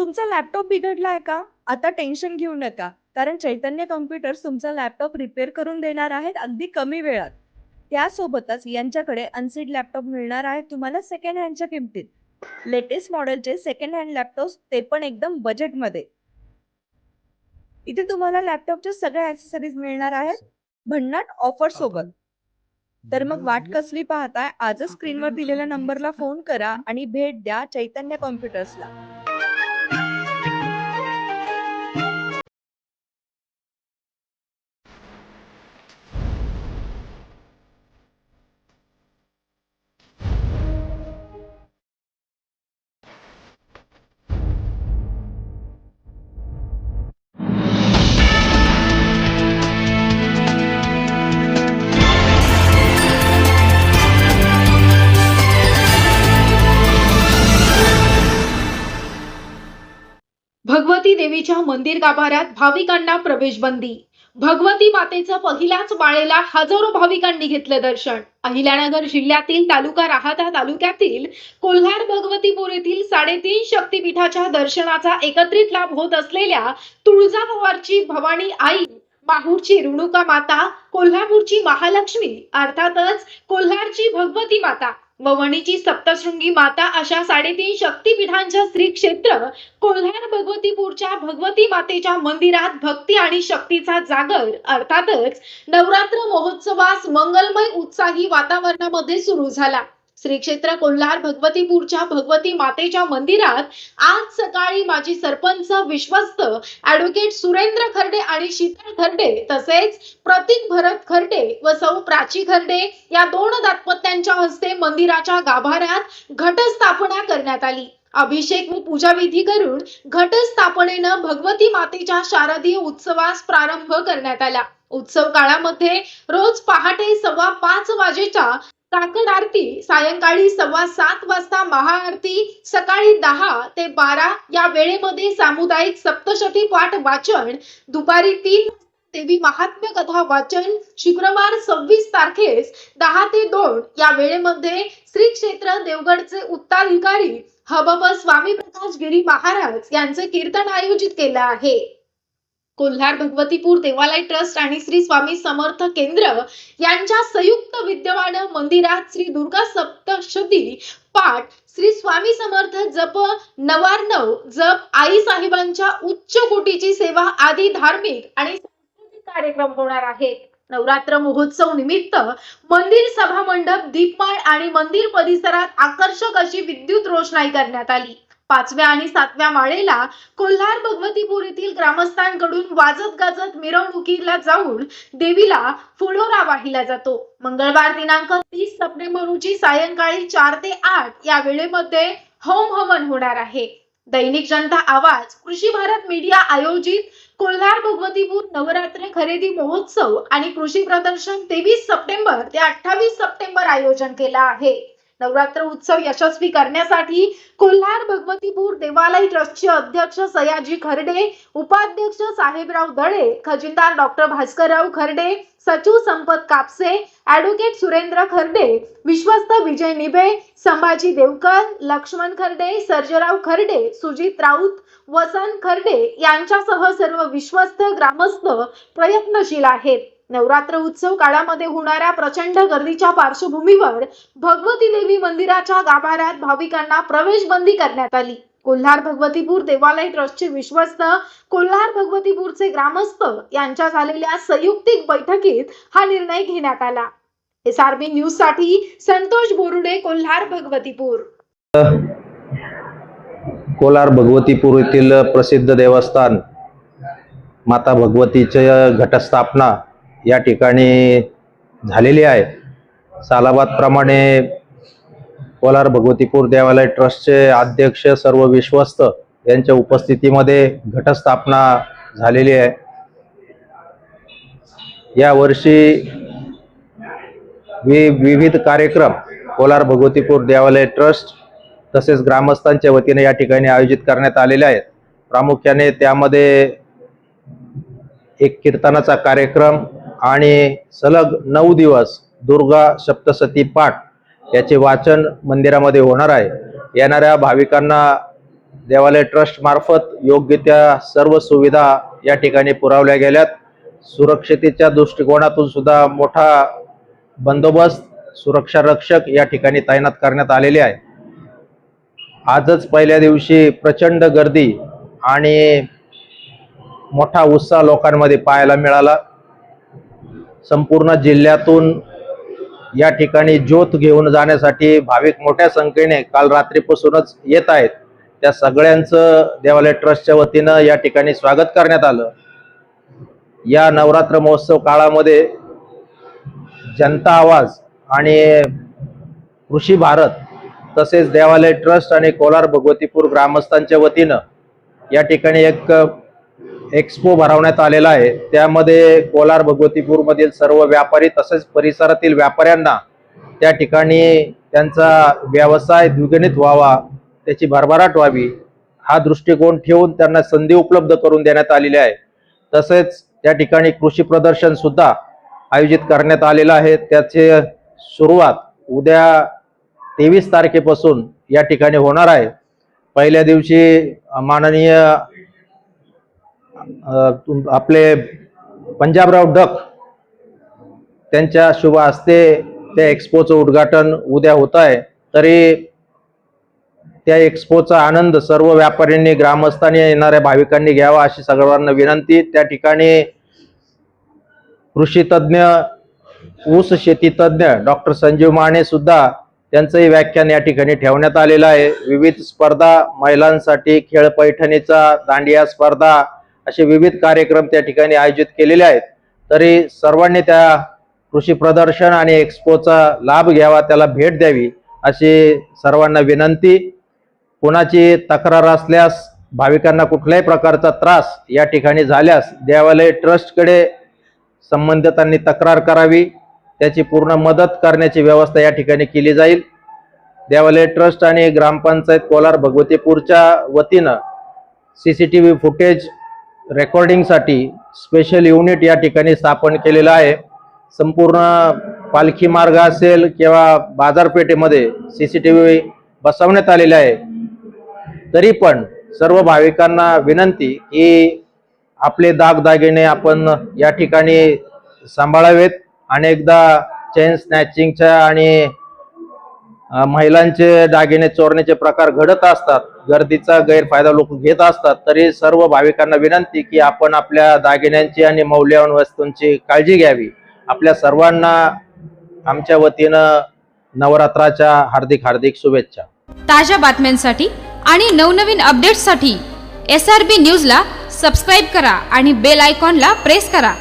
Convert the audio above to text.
तुमचा लॅपटॉप बिघडलाय का? आता टेन्शन घेऊ नका. कारण चैतन्य कॉम्प्युटर्स तुमचा लॅपटॉप रिपेअर करून देणार आहेत अगदी कमी वेळात. त्यासोबतच यांच्याकडे अनसीड लॅपटॉप मिळणार आहेत तुम्हाला सेकंड हँडच्या किमतीत. लेटेस्ट मॉडेलचे सेकंड हँड लॅपटॉप्स ते पण एकदम बजेटमध्ये. इथे तुम्हाला लॅपटॉपच्या सगळ्या ॲक्सेसरीज मिळणार आहेत भन्नाट ऑफर सोबत. तर मग वाट कसली पाहताय? आजच स्क्रीनवर दिलेल्या नंबरला फोन करा आणि भेट द्या चैतन्य कॉम्प्युटर्सला. देवीच्या मंदिर गाभाऱ्यात भाविकांना प्रवेश बंदी भगवती मातेचं पहिल्याच माळेला हजारो भाविकांनी घेतलं दर्शन. अहिल्यानगर जिल्ह्यातील तालुका राहाता तालुक्यातील कोल्हार भगवतीपूर येथील साडेतीन शक्तीपीठाच्या दर्शनाचा एकत्रित लाभ होत असलेल्या तुळजाभवारची भवानी आई माहूरची रेणुका माता कोल्हापूरची महालक्ष्मी अर्थातच कोल्हारची भगवती माता. व वणीची सप्तशृंगी माता अशा साडेतीन शक्तीपीठांच्या श्री क्षेत्र कोल्हार भगवतीपूरच्या भगवती मातेच्या मंदिरात भक्ती आणि शक्तीचा जागर. अर्थातच नवरात्र महोत्सवास मंगलमय उत्साही वातावरणामध्ये सुरू झाला. श्री क्षेत्र कोल्हार भगवतीपूरच्या भगवती मातेच्या मंदिरात आज सकाळी माजी सरपंच विश्वस्त ऍडव्होकेट सुरेंद्र खर्डे आणि शीतल खर्डे तसेच प्रतीक भरत खर्डे व सौ प्राची खर्डे या दोन दाम्पत्यांच्या हस्ते मंदिराच्या गाभाऱ्यात घटस्थापना करण्यात आली. अभिषेक व पूजा विधी करून घटस्थापनेनं भगवती मातेच्या शारदीय उत्सवास प्रारंभ करण्यात आला. उत्सव काळामध्ये रोज पहाटे सव्वा पाच वाजेच्या काकड आरती सायंकाळी सव्वा सात वाजता महाआरती सकाळी दहा ते बारा या वेळेमध्ये सामुदायिक सप्तशती पाठ वाचन दुपारी तीन देवी महात्म्य कथा वाचन शुक्रवार सव्वीस तारखेस दहा ते दोन या वेळेमध्ये श्री क्षेत्र देवगडचे उत्तराधिकारी हबब स्वामी प्रकाश गिरी महाराज यांचे कीर्तन आयोजित केलं आहे. कोल्हार भगवतीपूर देवालय ट्रस्ट आणि श्री स्वामी समर्थ केंद्र यांच्या संयुक्त विद्यमान मंदिरात श्री दुर्गा सप्तशती पाठ श्री स्वामी समर्थ जप नवार्णव जप आई साहेबांच्या उच्च कोटीची सेवा आदी धार्मिक आणि सांस्कृतिक कार्यक्रम होणार आहेत. नवरात्र महोत्सव निमित्त मंदिर सभा मंडप दीपमाळ आणि मंदिर परिसरात आकर्षक अशी विद्युत रोषणाई करण्यात आली. पाचव्या आणि सातव्या माळेला कोल्हार भगवतीपूर येथील ग्रामस्थांकडून वाजत गाजत मिरवणुकीला जाऊन देवीला फुलोरा वाहिला जातो. मंगळवार दिनांक तीस सप्टेंबर रोजी सायंकाळी चार ते आठ या वेळेमध्ये होम हवन होणार आहे. दैनिक जनता आवाज कृषी भारत मीडिया आयोजित कोल्हार भगवतीपूर नवरात्र खरेदी महोत्सव आणि कृषी प्रदर्शन तेवीस सप्टेंबर ते अठ्ठावीस सप्टेंबर आयोजन केलं आहे. नवरात्र उत्सव यशस्वी करण्यासाठी कोल्हार भगवतीपूर देवालय ट्रस्टचे अध्यक्ष सयाजी खर्डे उपाध्यक्ष साहेबराव दळे खजिनदार डॉक्टर भास्करराव खर्डे सचिव संपत कापसे ऍडव्होकेट सुरेंद्र खर्डे विश्वस्त विजय निभे संभाजी देवकर लक्ष्मण खर्डे सर्जराव खर्डे सुजित राऊत वसंत खर्डे यांच्यासह सर्व विश्वस्त ग्रामस्थ प्रयत्नशील आहेत. नवरात्र उत्सव काळामध्ये होणाऱ्या प्रचंड गर्दीच्या पार्श्वभूमीवर भगवती देवी मंदिराच्या गाभाऱ्यात भाविकांना प्रवेश बंदी करण्यात आली. कोल्हार भगवतीपूर देवालय ट्रस्टचे विश्वस्त कोल्हार भगवतीपूरचे ग्रामस्थ यांच्या झालेल्या संयुक्तिक बैठकीत हा निर्णय घेण्यात आला. एस आर बी न्यूजसाठी संतोष बोरुडे कोल्हार भगवतीपूर. कोलार भगवतीपूर येथील प्रसिद्ध देवस्थान माता भगवतीच्या घटस्थापना या ठिकाणी झालेली आहे. सालाबादप्रमाणे कोलार भगवतीपूर देवालय ट्रस्टचे अध्यक्ष सर्व विश्वस्त यांच्या उपस्थितीमध्ये घटस्थापना झालेली आहे. यावर्षी वि विविध कार्यक्रम कोलार भगवतीपूर देवालय ट्रस्ट तसेच ग्रामस्थांच्या वतीने या ठिकाणी आयोजित करण्यात आलेले आहेत. प्रामुख्याने त्यामध्ये एक कीर्तनाचा कार्यक्रम आणि सलग नऊ दिवस दुर्गा सप्तसती पाठ याचे वाचन मंदिरामध्ये होणार आहे. येणाऱ्या भाविकांना देवालय ट्रस्ट मार्फत योग्य त्या सर्व सुविधा या ठिकाणी पुरवल्या गेल्यात. सुरक्षतेच्या दृष्टिकोनातून सुद्धा मोठा बंदोबस्त सुरक्षा रक्षक या ठिकाणी तैनात करण्यात आलेले आहे. आजच पहिल्या दिवशी प्रचंड गर्दी आणि मोठा उत्साह लोकांमध्ये पाहायला मिळाला. संपूर्ण जिल्ह्यातून या ठिकाणी ज्योत घेऊन जाण्यासाठी भाविक मोठ्या संख्येने काल रात्रीपासूनच येत आहेत. त्या सगळ्यांचं देवालय ट्रस्टच्या वतीनं या ठिकाणी स्वागत करण्यात आलं. या नवरात्र महोत्सव काळामध्ये जनता आवाज आणि कृषी भारत तसेच देवालय ट्रस्ट आणि कोलार भगवतीपूर ग्रामस्थांच्या वतीनं या ठिकाणी एक एक्सपो भरवण्यात आलेला आहे. त्यामध्ये कोलार भगवतीपूरमधील सर्व व्यापारी तसेच परिसरातील व्यापाऱ्यांना त्या ठिकाणी त्यांचा व्यवसाय द्विगणित व्हावा त्याची भरभराट व्हावी हा दृष्टिकोन ठेवून त्यांना संधी उपलब्ध करून देण्यात आलेली आहे. तसेच त्या ठिकाणी कृषी प्रदर्शन सुद्धा आयोजित करण्यात आलेलं आहे. त्याचे सुरुवात उद्या तेवीस तारखेपासून या ठिकाणी होणार आहे. पहिल्या दिवशी माननीय आपले पंजाबराव डक त्यांच्या शुभ हस्ते त्या एक्सपोचं उद्घाटन उद्या होत आहे तरी त्या एक्सपोचा आनंद सर्व व्यापाऱ्यांनी ग्रामस्थांनी येणाऱ्या भाविकांनी घ्यावा अशी सर्वांना विनंती. त्या ठिकाणी कृषी तज्ज्ञ ऊस शेती तज्ज्ञ डॉक्टर संजीव माने सुद्धा त्यांचंही व्याख्यान या ठिकाणी ठेवण्यात आलेलं आहे. विविध स्पर्धा महिलांसाठी खेळ पैठणीचा दांडिया स्पर्धा असे विविध कार्यक्रम त्या ठिकाणी आयोजित केलेले आहेत. तरी सर्वांनी त्या कृषी प्रदर्शन आणि एक्सपोचा लाभ घ्यावा त्याला भेट द्यावी अशी सर्वांना विनंती. कोणाची तक्रार असल्यास भाविकांना कुठल्याही प्रकारचा त्रास या ठिकाणी झाल्यास देवालय ट्रस्टकडे संबंधितांनी तक्रार करावी. त्याची पूर्ण मदत करण्याची व्यवस्था या ठिकाणी केली जाईल. देवालय ट्रस्ट आणि ग्रामपंचायत कोलार भगवतीपूरच्या वतीनं C C T V footage रेकॉर्डिंगसाठी special unit या ठिकाणी स्थापन केलेलं आहे. संपूर्ण पालखी मार्ग असेल किंवा बाजारपेठेमध्ये सी सी टी व्ही बसवण्यात आलेले आहे. तरी पण सर्व भाविकांना विनंती की आपले दागदागिने आपण या ठिकाणी सांभाळावेत. अनेकदा चेन स्नॅचिंगच्या आणि महिलांचे दागिने चोरण्याचे प्रकार घडत असतात. गर्दीचा गैरफायदा लोक घेत असतात. तरी सर्व भाविकांना विनंती की आपण आपल्या दागिन्यांची आणि मौल्यवान वस्तूंची काळजी घ्यावी. आपल्या सर्वांना आमच्या वतीनं नवरात्राच्या हार्दिक हार्दिक शुभेच्छा. ताज्या बातम्यांसाठी आणि नवनवीन अपडेट्ससाठी एस आर बी न्यूजला सबस्क्राईब करा आणि बेल आयकॉनला प्रेस करा.